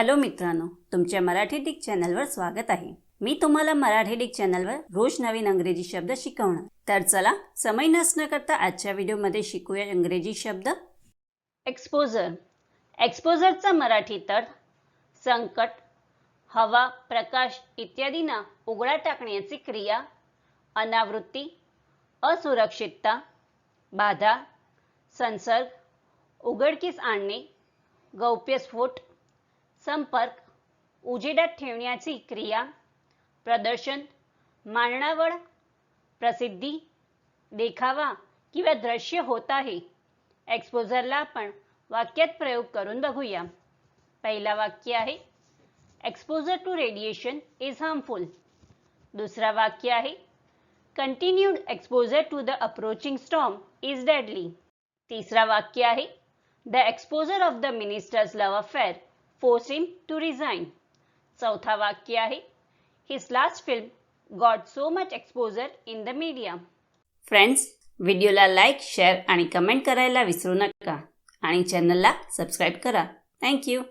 Hello मित्रांनो तुमच्या Marathi Dick चॅनलवर स्वागत आहे. मी तुम्हाला मराठी डिक चॅनलवर रोज नवीन अंग्रेजी शब्द शिकवणार. तर चला समय नसणं करता आजच्या व्हिडिओमध्ये शिकूया इंग्रजी शब्द. एक्सपोजर एक्सपोजरचा मराठी तर संकट हवा प्रकाश इत्यादींना उघडा टाकण्याची क्रिया अनावृत्ती असुरक्षितता बाधा संसर्ग उघडकीस आणणे गौप्यस्फोट संपर्क उजेडात ठेवण्याची क्रिया प्रदर्शन मांडणावळ प्रसिद्धी देखावा किंवा दृश्य होत आहे. एक्सपोजरला आपण वाक्यात प्रयोग करून बघूया. पहिला वाक्य आहे exposure to radiation is harmful दुसरा वाक्य आहे continued exposure to the approaching storm is deadly तिसरा वाक्य आहे the exposure of the ministers love affair force him to resign चौथा वाक्य आहे. His last film got so much exposure in the media friends व्हिडिओला लाईक शेअर आणि comment करायला विसरू नका. आणि चॅनलला सबस्क्राईब करा. थँक्यू